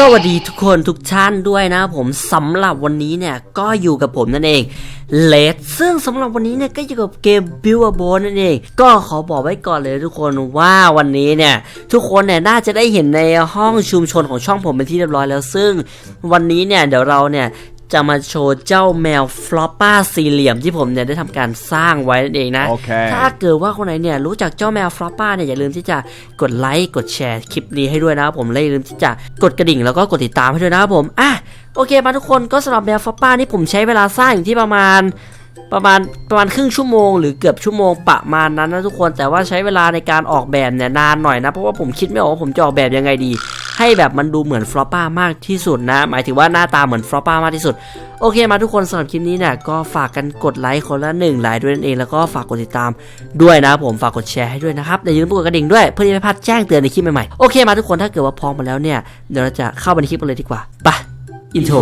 สวัสดีทุกคนทุกท่านด้วยนะผมสำหรับวันนี้เนี่ยก็อยู่กับผมนั่นเองเลดซึ่งสำหรับวันนี้เนี่ยก็อยู่กับเกม Build a b o นั่นเอง ก็ขอบอกไว้ก่อนเลยทุกคนว่าวันนี้เนี่ย ทุกคนเนี่ยน่าจะได้เห็นในห้องชุมชนของช่องผมเป็นที่เรียบร้อยแล้ว ซึ่งวันนี้เนี่ยเดี๋ยวเราเนี่ย จะมาโชว์เจ้าแมวฟลอปป้าสี่เหลี่ยมที่ผมเนี่ยได้ทำการสร้างไว้นั่นเองนะโอเคถ้าเกิดว่าคนไหนเนี่ยรู้จักเจ้าแมวฟลอปป้าเนี่ยอย่าลืมที่จะกดไลค์กดแชร์คลิปนี้ให้ด้วยนะครับผมและอย่าลืมที่จะกดกระดิ่งแล้วก็กดติดตามให้ด้วยนะครับผมอะโอเคมาทุกคนก็สำหรับแมวฟลอปป้านี่ผมใช้เวลาสร้างอยู่ที่ประมาณ ประมาณประมาณครึ่งชั่วโมงหรือเกือบชั่วโมงประมาณนั้นนะทุกคนแต่ว่าใช้เวลาในการออกแบบเนี่ยนานหน่อยนะ เพราะว่าผมคิดไม่ออกว่าผมจะออกแบบยังไงดี ให้แบบมันดูเหมือนฟลอปป้ามากที่สุดนะ หมายถึงว่าหน้าตาเหมือนฟลอปป้ามากที่สุด โอเคมาทุกคนสำหรับคลิปนี้เนี่ยก็ฝากกันกดไลค์คนละหนึ่งไลค์ด้วยนั่นเองแล้วก็ฝากกดติดตามด้วยนะ ผมฝากกดแชร์ให้ด้วยนะครับอย่าลืมกดกระดิ่งด้วยเพื่อที่ไม่พลาดแจ้งเตือนในคลิปใหม่ๆโอเคมาทุกคนถ้าเกิดว่าพร้อมมาแล้วเนี่ยเดี๋ยวเราจะเข้าไปในคลิปกันเลยดีกว่าไปอินโทร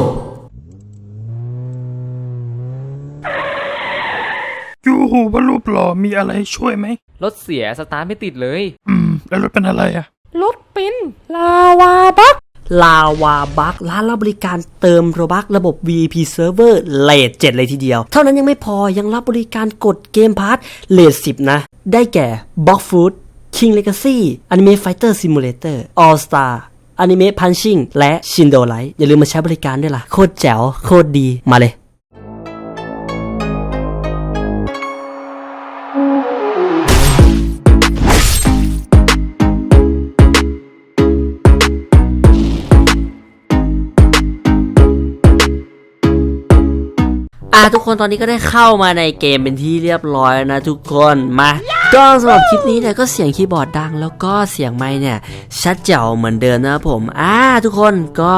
ยูหูว่ารูปหล่อมีอะไรช่วยไหม รถเสียสตาร์ทไม่ติดเลย อืม แล้วรถเป็นอะไรอะ รถเป็นลาวาบักลาวาบัคร้านรับบริการเติมโรบักระบบ VIP Server เลท7เลยทีเดียว เท่านั้นยังไม่พอยังรับบริการกดเกมพาร์ทเลท10นะ ได้แก่ Box Food King Legacy Anime Fighter Simulator All Star Anime Punching และ Shindo Light อย่าลืมมาใช้บริการด้วยล่ะ โคตรแจ๋ว โคตรดีมาเลย คนตอนนี้ก็ได้เข้ามาในเกมเป็นที่เรียบร้อยนะทุกคนมาก็สำหรับคลิปนี้เนี่ยก็เสียงคีย์บอร์ดดัง แล้วก็เสียงไม้เนี่ยชัดเจ๋วเหมือนเดิมนะครับผมอ่าทุกคนก็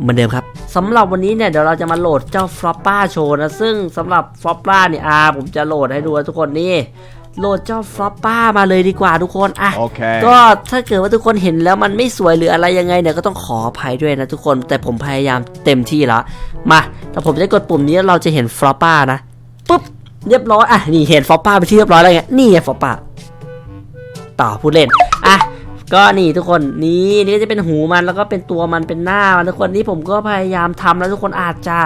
เหมือนเดิมครับสำหรับวันนี้เนี่ยเดี๋ยวเราจะมาโหลดเจ้าฟลอปป้าโชว์นะซึ่งสำหรับฟลอปป้าเนี่ยอ่าผมจะโหลดให้ดูทุกคนนี่ โหลดเจ้าฟลอปป้ามาเลยดีกว่าทุกคนอะโอเคก็ถ้าเกิดว่าทุกคนเห็นแล้วมันไม่สวยหรืออะไรยังไงเนี่ยก็ต้องขออภัยด้วยนะทุกคน แต่ผมพยายามเต็มที่แล้ว มาถ้าผมจะกดปุ่มนี้เราจะเห็นฟลอปป้านะปุ๊บเรียบร้อยอะนี่เห็นฟลอปป้าไปนที่เรียบร้อยแล้วไงนี่ไงฟลอปป้าต่อพูดเล่นอะก็นี่ทุกคนนี่นี่ก็จะเป็นหูมันแล้วก็เป็นตัวมันเป็นหน้ามันทุกคนนี่ผมก็พยายามทำแล้วทุกคนอาจจะ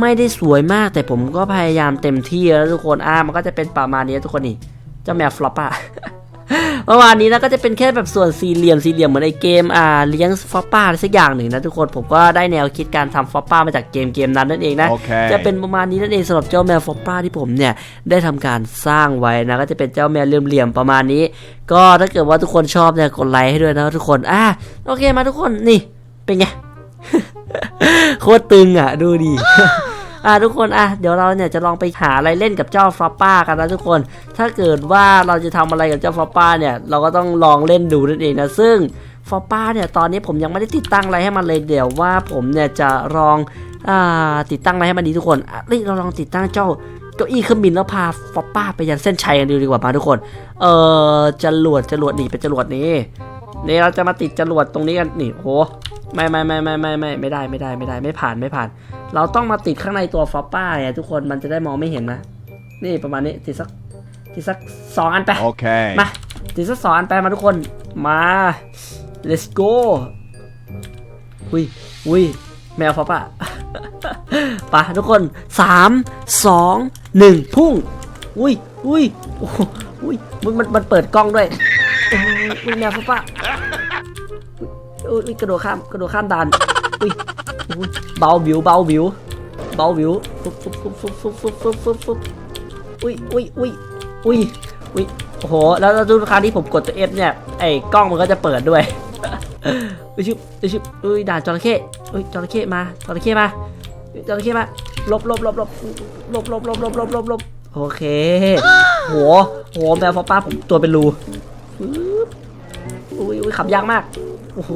ไม่ได้สวยมาก แต่ผมก็พยายามเต็มที่แล้วทุกคนอะมันก็จะเป็นประมาณนี้ทุกคนนี่ เจ้าแมวฟลอปป้าประมาณนี้นะก็จะเป็นแค่แบบส่วนสี่เหลี่ยมสี่เหลี่ยมเหมือนในเกมอ่าเลี้ยงฟอปป้าอะไรสักอย่างหนึ่งนะทุกคนผมก็ได้แนวคิดการทำฟอปป้ามาจากเกมเกมนั้นนั่นเองนะโอเคจะเป็นประมาณนี้นั่นเองสำหรับเจ้าแมวฟอปป้าที่ผมเนี่ยได้ทำการสร้างไว้นะก็จะเป็นเจ้าแมวเหลี่ยมๆประมาณนี้ ก็ถ้าเกิดว่าทุกคนชอบเนี่ยกดไลค์ให้ด้วยนะทุกคนอะโอเคมาทุกคนนี่เป็นไงโคตรตึงอะดูดิ อะทุกคนอะเดี๋ยวเราเนี่ยจะลองไปหาอะไรเล่นกับเจ้าฟลอปป้ากันนะทุกคน ถ้าเกิดว่าเราจะทำอะไรกับเจ้าฟลอปป้าเนี่ยเราก็ต้องลองเล่นดูนั่นเองนะซึ่งฟอปป้าเนี่ยตอนนี้ผมยังไม่ได้ติดตั้งอะไรให้มันเลยเดี๋ยวว่าผมเนี่ยจะลองอ่าติดตั้งอะไรให้มันดีทุกคนอะเฮ้ยเราลองติดตั้งเจ้าเก้าอี้เครื่องบินแล้วพาฟอปป้าไปยันเส้นชัยกันดูดีกว่ามาทุกคน เออจรวดจรวดนี่เป็นจรวดนี่นี่เราจะมาติดจรวดตรงนี้กันนี่โห ไม่ไม่ไม่ไม่ไม่ไม่ไม่ได้ไม่ได้ไม่ได้ไม่ผ่านไม่ผ่าน เราต้องมาติดข้างในตัวฟอปป้าเนี่ยทุกคนมันจะได้มองไม่เห็นนะนี่ประมาณนี้ติดสักติดสักสองอันไปโอเคมาติดสักสองอันไปมาทุกคนมา let's go อุ้ยอุ้ยแมวฟอปป้าไปทุกคนสามสองหนึ่งพุ่งอุ้ยอุ้ยโอ้โหอุ้ยมันมันมันเปิดกล้องด้วยโอ้ยอุ้ยแมวฟอปป้า อุ้ยกระโดดข้ามกระโดดข้ามด่านอุ้ยเบาบิวเบาบิวเบาบิวฟุบฟุบฟุบฟุบฟุบฟุบฟุบฟุบฟุบอุ้ยอุ้ยอุ้ยอุ้ยอุ้ยโอ้โหแล้วทุกครั้งที่ผมกดตัว F เนี่ยไอ้กล้องมันก็จะเปิดด้วยอุ้ยชุบอุ้ยชุบอุ้ยด่านจระเข้อุ้ยจระเข้มาจระเข้มาจระเข้มาหลบหลบหลบหลบหลบหลบหลบหลบลบลบลบโอเคโหโหแมวฟ้าป้าผมตัวเป็นรูอุ้ยอุ้ยขับยากมาก โอ้โห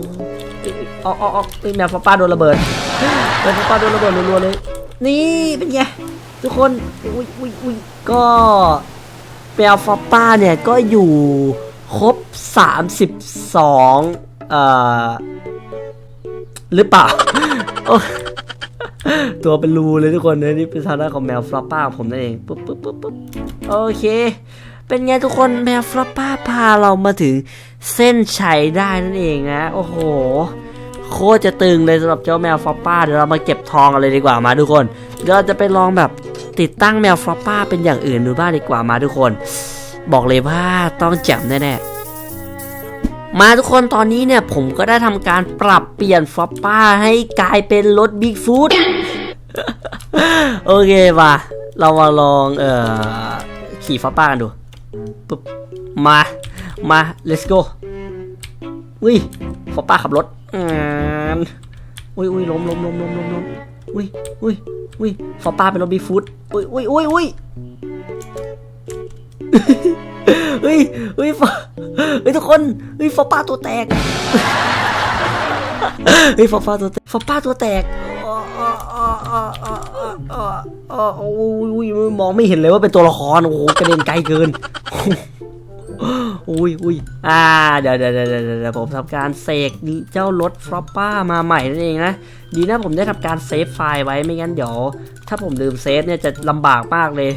ออกออกออกแมวฟ้าป้าโดนระเบิดแมวฟ้าป้าโดนระเบิดรัวๆเลย นี่เป็นไงทุกคนอุ้ยอุ้ยอุ้ยก็แมวฟ้าป้าเนี่ยก็อยู่ครบ 32เอ่อหรือเปล่าตัวเป็นรูเลยทุกคนเนี่ยนี่เป็นทางด้านของแมวฟลอปป้าของผมนั่นเองปุ๊บปุ๊บปุ๊บปุ๊บโอเค เป็นไงทุกคนแมวฟลอปป้าพาเรามาถึงเส้นชัยได้นั่นเองนะ โอ้โห โคตรจะตึงเลยสำหรับเจ้าแมวฟลอปป้าเดี๋ยวเรามาเก็บทองกันเลยดีกว่ามาทุกคนเดี๋ยวเราจะไปลองแบบติดตั้งแมวฟลอปป้าเป็นอย่างอื่นดูบ้างดีกว่ามาทุกคน บอกเลยว่าต้องแจ่มแน่ๆมาทุกคนตอนนี้เนี่ยผมก็ได้ทำการปรับเปลี่ยนฟอปป้าให้กลายเป็นรถบิ๊กฟูดโอเคมาเรามาลองเอ่อขี่ฟอปป้ากันดู ปุ๊บมา มา let's go อุ้ยฟอป้าขับรถอืมอุ้ยอุ้ยล้มล้มล้มล้มล้มล้มอุ้ยอุ้ยอุ้ยฟอป้าเป็นรถบิ๊กฟูดอุ้ยอุ้ยอุ้ยอุ้ยเฮ้ยเฮ้ยฟอเฮ้ยทุกคนเฮ้ยฟอป้าตัวแตกเฮ้ยฟอป้าตัวแตกฟอป้าตัวแตกอ๋ออ๋ออ๋ออ๋อ อ๋ออ๋ออโอ้ยมองไม่เห็นเลยว่าเป็นตัวละคร โอ้โหกระเด็นไกลเกินอุ้ยอุ้ยอ่า เดี๋ยวเดี๋ยวเดี๋ยวผมทำการเสกเจ้ารถฟลอปป้ามาใหม่นั่นเองนะ ดีนะผมได้ทำการเซฟไฟล์ไว้ไม่งั้นเดี๋ยว ถ้าผมลืมเซฟเนี่ยจะลำบากมากเลย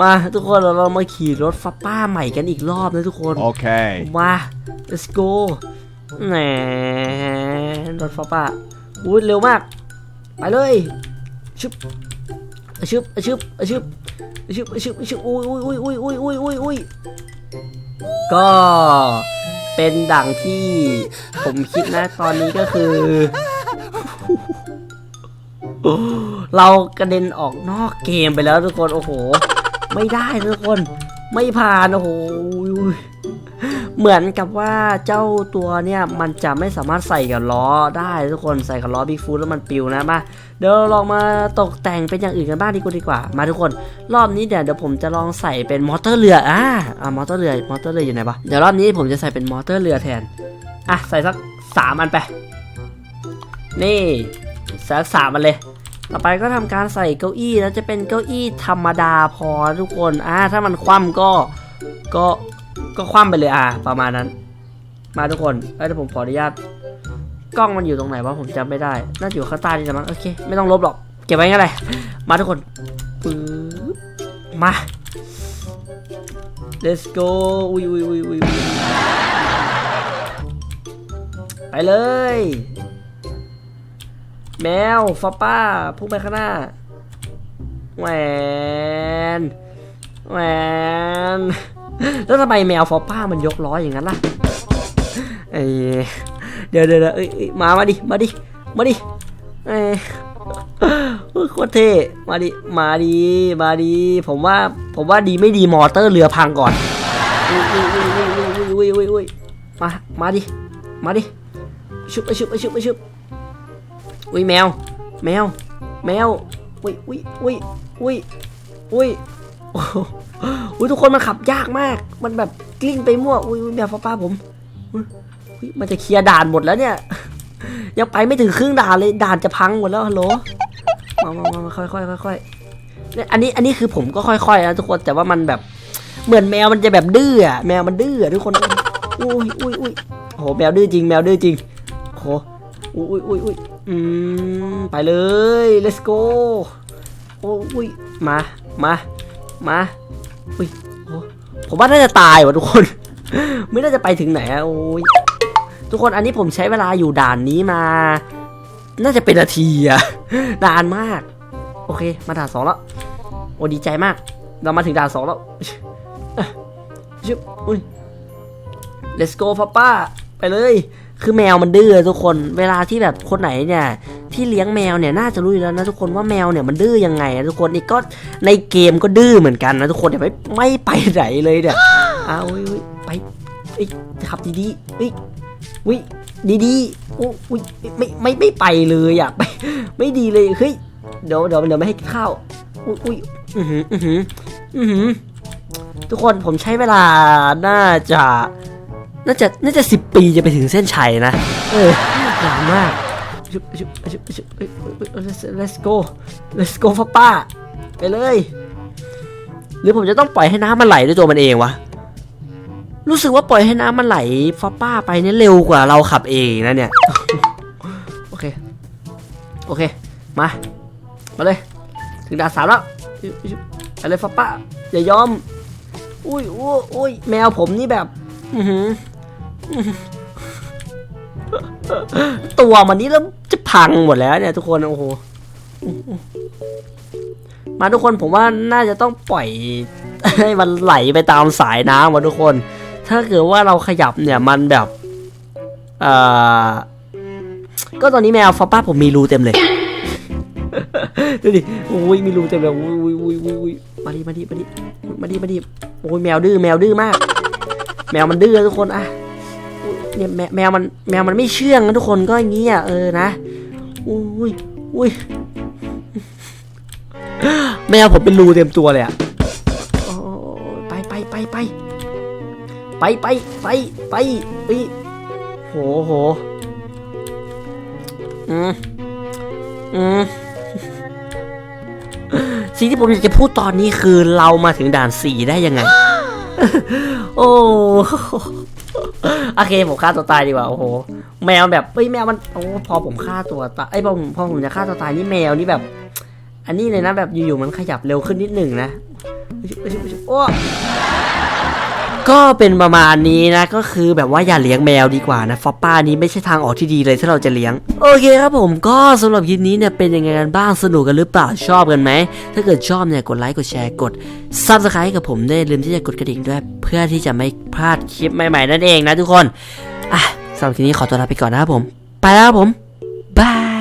มาทุกคนเราเรามาขี่รถฟลอปป้าใหม่กันอีกรอบนะทุกคน Okay. มา let's go แหมรถฟลอปป้าอุ้ยเร็วมาก ไปเลย ชึบ อะชึบอะชึบอะชึบอะชึบอะชึบอะชึบอุ้ยอุ้ยอุ้ยอุ้ยอุ้ยอุ้ยอุ้ยอุ้ยก็เป็นดังที่ผมคิดนะตอนนี้ก็คือ เรากระเด็นออกนอกเกมไปแล้วทุกคน โอ้โห ไม่ได้ทุกคน ไม่ผ่าน โอ้โห เหมือนกับว่าเจ้าตัวเนี่ยมันจะไม่สามารถใส่กับล้อได้ทุกคนใส่กับล้อบิ๊กฟูดแล้วมันปิวนะมาเดี๋ยวเราลองมาตกแต่งเป็นอย่างอื่นกันบ้างดีกว่าดีกว่า มาทุกคน รอบนี้เดี๋ยวเดี๋ยวผมจะลองใส่เป็นมอเตอร์เรืออ่าอ่ามอเตอร์เรือมอเตอร์เรืออยู่ไหนปะเดี๋ยวรอบนี้ผมจะใส่เป็นมอเตอร์เรือแทนอะใส่สักสามอันไปนี่ใส่สักสามอันเลยต่อไปก็ทำการใส่เก้าอี้นะจะเป็นเก้าอี้ธรรมดาพอทุกคนอ่าถ้ามันคว่ำก็ก็ ก็คว่ำไปเลยอ่าประมาณนั้น มาทุกคนเอ้ยผมขออนุญาตกล้องมันอยู่ตรงไหนวะผมจำไม่ได้ น่าจะอยู่ข้างใต้นี่แหละมั้งโอเคไม่ต้องลบหรอกเก็บไว้งั้นเลยมาทุกคนปึ๊บมา let's go อุ้ยอุ้ยอุ้ยอุ้ยไปเลย แมวฟอปป้าพุ่งไปข้างหน้าแหวนแหวน แล้วทำไมแมวฟอปป้ามันยกล้ออย่างนั้นล่ะเอ้ยเดี๋ยวเดี๋ยวเดี๋ยวเอ้ยมามาดิมาดิมาดิเอ้ยโคตรเท่มาดิมาดิมาดิผมว่าผมว่าดีไม่ดีมอเตอร์เรือพังก่อนอุ้ยอุ้ยอุ้ยอุ้ยอุ้ยอุ้ยอุ้ยมามาดิมาดิชุบชุบชุบชุบอุ้ยแมว แมว แมวอุ้ยอุ้ยอุ้ยอุ้ยอุ้ย อุ้ยทุกคนมันขับยากมาก มันแบบกลิ้งไปมั่ว อุ้ยแมวฟ้าป้าผมมันจะเคลียร์ด่านหมดแล้วเนี่ย ยังไปไม่ถึงครึ่งด่านเลยด่านจะพังหมดแล้วฮัลโหลมามามาค่อยค่อยค่อยค่อยเนี่ยอันนี้อันนี้คือผมก็ค่อยๆนะทุกคนแต่ว่ามันแบบ เหมือนแมวมันจะแบบดื้ออะแมวมันดื้ออะทุกคนอุ้ยอุ้ยอุ้ยโอ้โหแมวดื้อจริง แมวดื้อจริงโอ้โหอุ้ยอุ้ยอุ้ยอืมไปเลย let's go โอ้อุ้ยมามามา อุ้ยผมว่าน่าจะตายว่ะทุกคน ไม่น่าจะไปถึงไหนอะโอ้ยทุกคนอันนี้ผมใช้เวลาอยู่ด่านนี้มา น่าจะเป็นนาทีอะนานมาก โอเค มาด่านสองแล้วโอ้ดีใจมาก เรามาถึงด่านสองแล้วชิบอุ้ย let's go ป้าป้า ไปเลย คือแมวมันดื้อทุกคน เวลาที่แบบคนไหนเนี่ย ที่เลี้ยงแมวเนี่ยน่าจะรู้อยู่แล้วนะทุกคนว่าแมวเนี่ยมันดื้อยังไงนะทุกคนนี่ก็ในเกมก็ดื้อเหมือนกันนะทุกคนเนี่ยไม่ไม่ไปไหนเลยเนี่ยอ้าวไปเอ้ขับดีๆเอ้ยอุ้ยดีๆโอ้ยไม่ไม่ไม่ไปเลยอะไม่ไม่ดีเลยเฮ้ยเดี๋ยวเดี๋ยวเดี๋ยวไม่ให้กินข้าวอุ้ยอุ้ยอือหืออือหืออือหือทุกคนผมใช้เวลาน่าจะน่าจะน่าจะสิบปีจะไปถึงเส้นชัยนะ เออนานมาก ชุบชุบชุบชุบ let's go let's go ฟ้าป้า ไปเลย หรือผมจะต้องปล่อยให้น้ำมันไหลด้วยตัวมันเองวะ รู้สึกว่าปล่อยให้น้ำมันไหลฟ้าป้าไปเนี่ยเร็วกว่าเราขับเองนะเนี่ย โอเค โอเค มา มาเลย ถึงด่านสามแล้วชุบชุบไปเลยฟ้าป้า อย่ายอม อุ้ยอุ้ยอุ้ยแมวผมนี่แบบ อือหือ ตัวมันนี้แล้วจะพังหมดแล้วเนี่ยทุกคนโอ้โหมาทุกคนผมว่าน่าจะต้องปล่อยให้มันไหลไปตามสายน้ำว่ะทุกคน ถ้าเกิดว่าเราขยับเนี่ยมันแบบเอ่อก็ตอนนี้แมวฟอป้าผมมีรูเต็มเลยดูดิโอ้ยมีรูเต็มเลยโอ้ยอุ้ยอุ้ยอุ้ยอุ้ยมาดิมาดิมาดิมาดิมาดิโอ้ยแมวดื้อแมวดื้อมาก แมวมันดื้อทุกคนอะ เนี่ยแมวแมวมันแมวมันไม่เชื่องนะทุกคนก็อย่างงี้อะเออนะอุ้ยอุ้ยแมวผมเป็นรูเต็มตัวเลยอะโอ้ยไปไปไปไปไปไปไปไปไปโหโหอืมอืมสิ่งที่ผมอยากจะพูดตอนนี้คือเรามาถึงด่านสี่ได้ยังไง โอ้ โอเคผมฆ่าตัวตายดีกว่าโอ้โห แมวแบบเอ้ยแมวมันโอ้พอผมฆ่าตัวตายไอ้พอผมพอผมจะฆ่าตัวตายนี่แมวนี่แบบ อันนี้เลยนะแบบอยู่ๆมันขยับเร็วขึ้นนิดหนึ่งนะโอ้ ก็เป็นประมาณนี้นะก็คือแบบว่าอย่าเลี้ยงแมวดีกว่านะฟอปป้านี้ไม่ใช่ทางออกที่ดีเลยถ้าเราจะเลี้ยง โอเคครับผมก็สำหรับคลิปนี้เนี่ยเป็นยังไงกันบ้างสนุกกันหรือเปล่าชอบกันไหม ถ้าเกิดชอบเนี่ยกดไลค์กดแชร์กด Subscribe ให้กับผมได้ลืมที่จะกดกระดิ่งด้วย เพื่อที่จะไม่พลาดคลิปใหม่ๆนั่นเองนะทุกคนอะสำหรับคลิปนี้ขอตัวลาไปก่อนนะครับผม ไปแล้วผมบาย